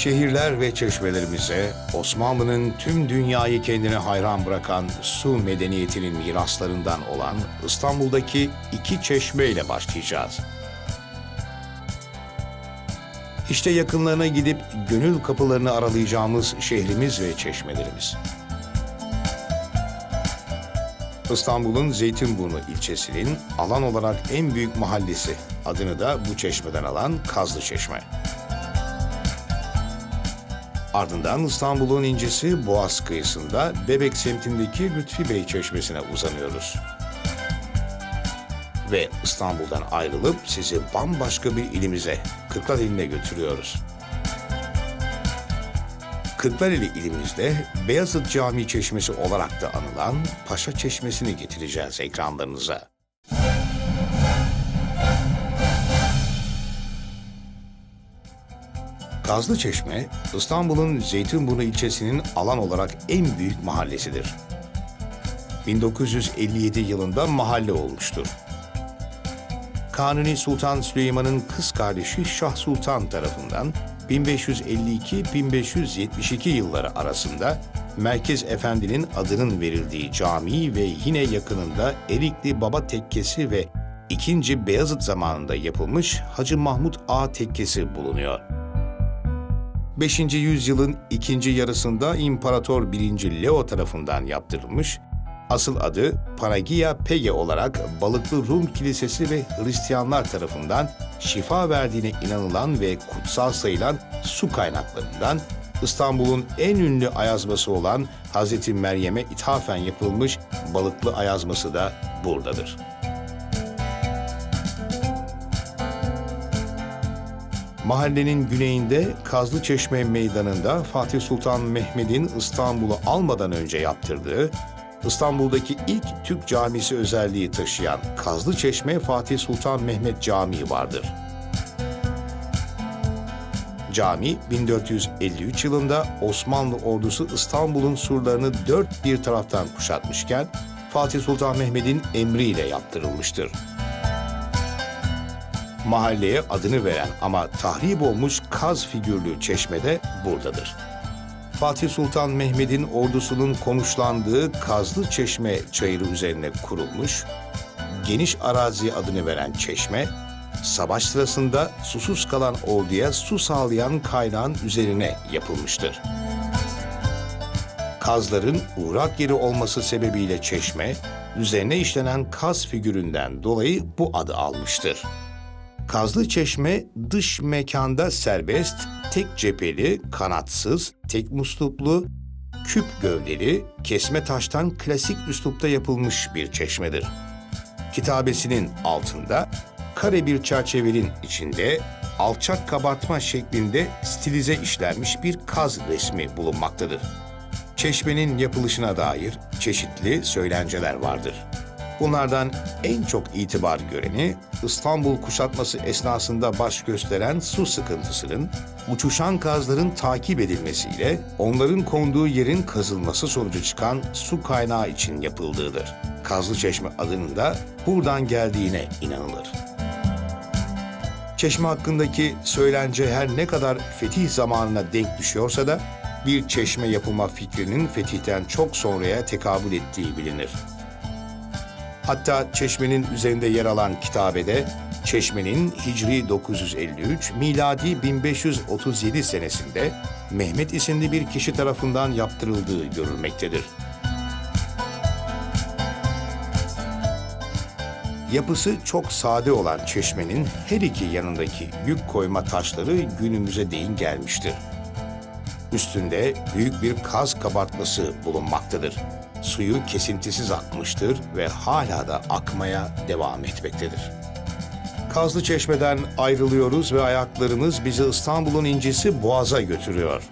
Şehirler ve çeşmelerimize Osmanlı'nın tüm dünyayı kendine hayran bırakan su medeniyetinin miraslarından olan İstanbul'daki iki çeşme ile başlayacağız. İşte yakınlarına gidip gönül kapılarını aralayacağımız şehrimiz ve çeşmelerimiz. İstanbul'un Zeytinburnu ilçesinin alan olarak en büyük mahallesi. Adını da bu çeşmeden alan Kazlı Çeşme. Ardından İstanbul'un incisi Boğaz kıyısında Bebek semtindeki Lütfi Bey Çeşmesi'ne uzanıyoruz. Ve İstanbul'dan ayrılıp sizi bambaşka bir ilimize, Kırklareli'ne götürüyoruz. Kırklareli ilimizde Beyazıt Camii Çeşmesi olarak da anılan Paşa Çeşmesi'ni getireceğiz ekranlarınıza. Kazlı Çeşme, İstanbul'un Zeytinburnu ilçesinin alan olarak en büyük mahallesidir. 1957 yılında mahalle olmuştur. Kanuni Sultan Süleyman'ın kız kardeşi Şah Sultan tarafından 1552-1572 yılları arasında Merkez Efendi'nin adının verildiği cami ve yine yakınında Erikli Baba Tekkesi ve 2. Beyazıt zamanında yapılmış Hacı Mahmut Ağa Tekkesi bulunuyor. 5. yüzyılın ikinci yarısında İmparator 1. Leo tarafından yaptırılmış, asıl adı Panagia Pege olarak Balıklı Rum Kilisesi ve Hristiyanlar tarafından şifa verdiğine inanılan ve kutsal sayılan su kaynaklarından İstanbul'un en ünlü ayazması olan Hazreti Meryem'e ithafen yapılmış balıklı ayazması da buradadır. Mahallenin güneyinde Kazlı Çeşme Meydanı'nda Fatih Sultan Mehmet'in İstanbul'u almadan önce yaptırdığı, İstanbul'daki ilk Türk camisi özelliği taşıyan Kazlı Çeşme Fatih Sultan Mehmet Camii vardır. Cami 1453 yılında Osmanlı ordusu İstanbul'un surlarını dört bir taraftan kuşatmışken Fatih Sultan Mehmet'in emriyle yaptırılmıştır mahalleye adını veren ama tahrip olmuş kaz figürlü çeşmede buradadır. Fatih Sultan Mehmet'in ordusunun konuşlandığı Kazlı Çeşme çayırı üzerine kurulmuş, geniş arazi adını veren çeşme, savaş sırasında susuz kalan orduya su sağlayan kaynağın üzerine yapılmıştır. Kazların uğrak yeri olması sebebiyle çeşme, üzerine işlenen kaz figüründen dolayı bu adı almıştır. Kazlı Çeşme dış mekanda serbest, tek cepheli, kanatsız, tek musluklu, küp gövdeli, kesme taştan klasik üslupta yapılmış bir çeşmedir. Kitabesinin altında kare bir çerçevenin içinde alçak kabartma şeklinde stilize işlenmiş bir kaz resmi bulunmaktadır. Çeşmenin yapılışına dair çeşitli söylenceler vardır. Bunlardan en çok itibar göreni İstanbul kuşatması esnasında baş gösteren su sıkıntısının uçuşan kazların takip edilmesiyle onların konduğu yerin kazılması sonucu çıkan su kaynağı için yapıldığıdır. Kazlı Çeşme adının da buradan geldiğine inanılır. Çeşme hakkındaki söylence her ne kadar fetih zamanına denk düşüyorsa da bir çeşme yapılma fikrinin fetihten çok sonraya tekabül ettiği bilinir. Hatta çeşmenin üzerinde yer alan kitabede çeşmenin Hicri 953, miladi 1537 senesinde Mehmet isimli bir kişi tarafından yaptırıldığı görülmektedir. Yapısı çok sade olan çeşmenin her iki yanındaki yük koyma taşları günümüze değin gelmiştir. Üstünde büyük bir kaz kabartması bulunmaktadır suyu kesintisiz akmıştır ve hala da akmaya devam etmektedir. Kazlı Çeşme'den ayrılıyoruz ve ayaklarımız bizi İstanbul'un incisi Boğaz'a götürüyor.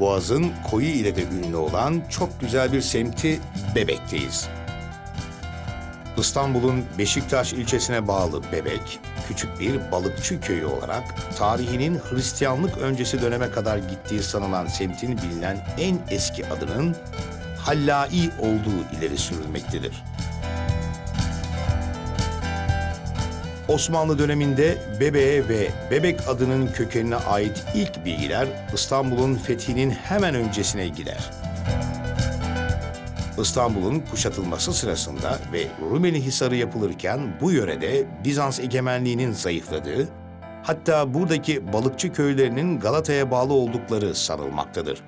Boğaz'ın koyu ile de ünlü olan çok güzel bir semti Bebek'teyiz. İstanbul'un Beşiktaş ilçesine bağlı Bebek, küçük bir balıkçı köyü olarak tarihinin Hristiyanlık öncesi döneme kadar gittiği sanılan semtin bilinen en eski adının Hallai olduğu ileri sürülmektedir. Osmanlı döneminde Bebe'ye ve Bebek adının kökenine ait ilk bilgiler İstanbul'un fethinin hemen öncesine gider. İstanbul'un kuşatılması sırasında ve Rumeli Hisarı yapılırken bu yörede Bizans egemenliğinin zayıfladığı, hatta buradaki balıkçı köylerinin Galata'ya bağlı oldukları sanılmaktadır.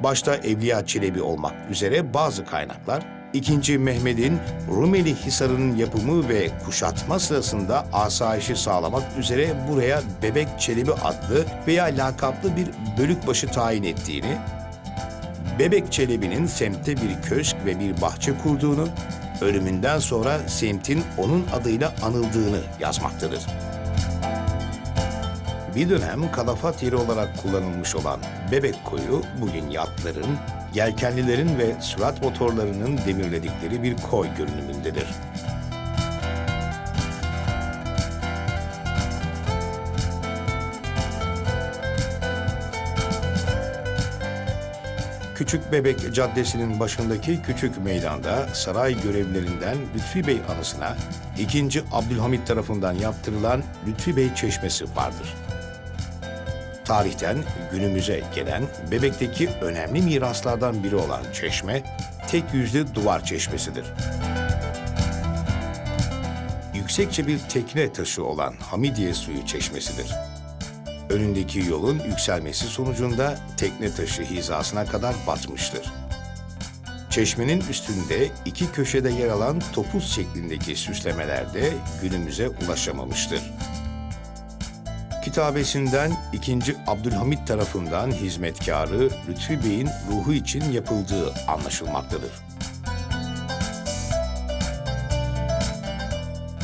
Başta Evliya Çelebi olmak üzere bazı kaynaklar, 2. Mehmet'in Rumeli Hisarı'nın yapımı ve kuşatma sırasında asayişi sağlamak üzere buraya Bebek Çelebi adlı veya lakaplı bir bölükbaşı tayin ettiğini, Bebek Çelebi'nin semtte bir köşk ve bir bahçe kurduğunu, ölümünden sonra semtin onun adıyla anıldığını yazmaktadır. Bir dönem kalafat yeri olarak kullanılmış olan Bebek Koyu bugün yatların, yelkenlilerin ve sürat motorlarının demirledikleri bir koy görünümündedir. Küçük Bebek Caddesi'nin başındaki küçük meydanda saray görevlilerinden Lütfi Bey anısına 2. Abdülhamit tarafından yaptırılan Lütfi Bey Çeşmesi vardır. Tarihten günümüze gelen Bebek'teki önemli miraslardan biri olan çeşme, tek yüzlü duvar çeşmesidir. Yüksekçe bir tekne taşı olan Hamidiye suyu çeşmesidir. Önündeki yolun yükselmesi sonucunda tekne taşı hizasına kadar batmıştır. Çeşmenin üstünde iki köşede yer alan topuz şeklindeki süslemeler de günümüze ulaşamamıştır. Kitabesinden 2. Abdülhamit tarafından hizmetkarı Lütfi Bey'in ruhu için yapıldığı anlaşılmaktadır.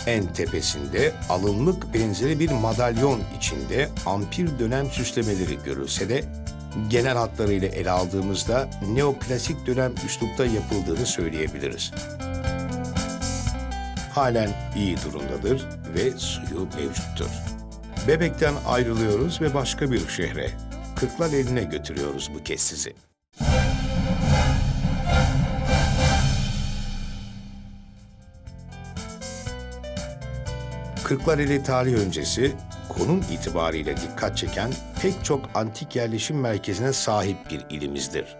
En tepesinde alınlık benzeri bir madalyon içinde ampir dönem süslemeleri görülse de genel hatlarıyla ele aldığımızda neoklasik dönem üslupta yapıldığını söyleyebiliriz. Halen iyi durumdadır ve suyu mevcuttur. Bebek'ten ayrılıyoruz ve başka bir şehre, Kırklar eline götürüyoruz bu kez sizi. Kırklareli tarih öncesi konum itibariyle dikkat çeken pek çok antik yerleşim merkezine sahip bir ilimizdir.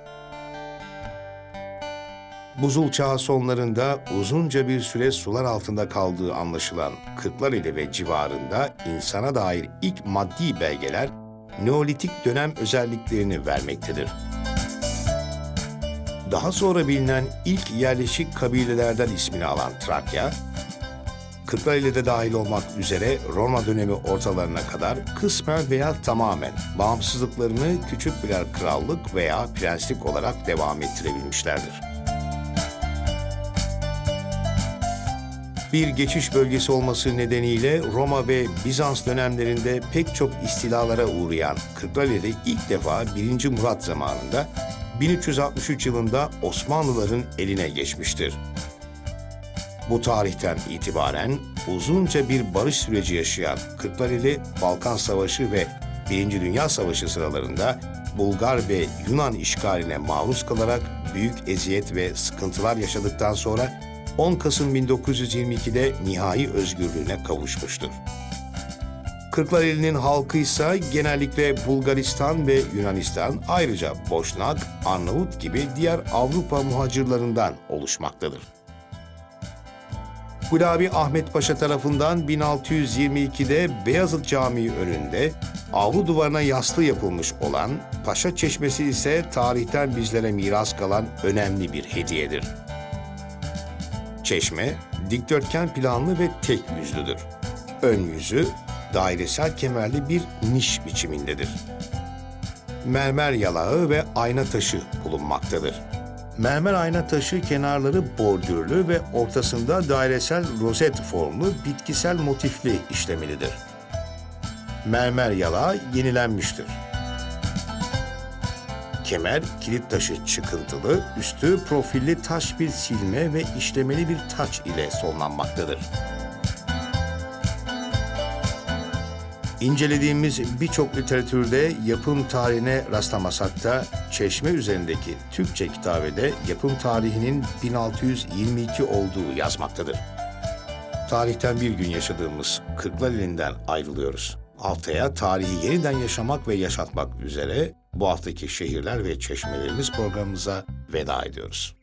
Buzul çağı sonlarında uzunca bir süre sular altında kaldığı anlaşılan Kırklareli ve civarında insana dair ilk maddi belgeler Neolitik dönem özelliklerini vermektedir. Daha sonra bilinen ilk yerleşik kabilelerden ismini alan Trakya, Kırklareli'de dahil olmak üzere Roma dönemi ortalarına kadar kısmen veya tamamen bağımsızlıklarını küçük birer krallık veya prenslik olarak devam ettirebilmişlerdir. Bir geçiş bölgesi olması nedeniyle Roma ve Bizans dönemlerinde pek çok istilalara uğrayan Kırklareli ilk defa 1. Murat zamanında 1363 yılında Osmanlıların eline geçmiştir. Bu tarihten itibaren uzunca bir barış süreci yaşayan Kırklareli, Balkan Savaşı ve Birinci Dünya Savaşı sıralarında Bulgar ve Yunan işgaline maruz kalarak büyük eziyet ve sıkıntılar yaşadıktan sonra 10 Kasım 1922'de nihai özgürlüğüne kavuşmuştur. Kırklareli'nin halkı ise genellikle Bulgaristan ve Yunanistan ayrıca Boşnak, Arnavut gibi diğer Avrupa muhacirlarından oluşmaktadır. Gulabi Ahmet Paşa tarafından 1622'de Beyazıt Camii önünde avlu duvarına yaslı yapılmış olan Paşa Çeşmesi ise tarihten bizlere miras kalan önemli bir hediyedir. Çeşme, dikdörtgen planlı ve tek yüzlüdür. Ön yüzü dairesel kemerli bir niş biçimindedir. Mermer yalağı ve ayna taşı bulunmaktadır. Mermer ayna taşı kenarları bordürlü ve ortasında dairesel rozet formlu bitkisel motifli işlemelidir. Mermer yalağı yenilenmiştir. Kemer kilit taşı çıkıntılı, üstü profilli taş bir silme ve işlemeli bir taç ile sonlanmaktadır. İncelediğimiz birçok literatürde yapım tarihine rastlamasak da Çeşme üzerindeki Türkçe kitabede yapım tarihinin 1622 olduğu yazmaktadır. Tarihten bir gün yaşadığımız Kırklareli'nden ayrılıyoruz. Haftaya tarihi yeniden yaşamak ve yaşatmak üzere bu haftaki şehirler ve çeşmelerimiz programımıza veda ediyoruz.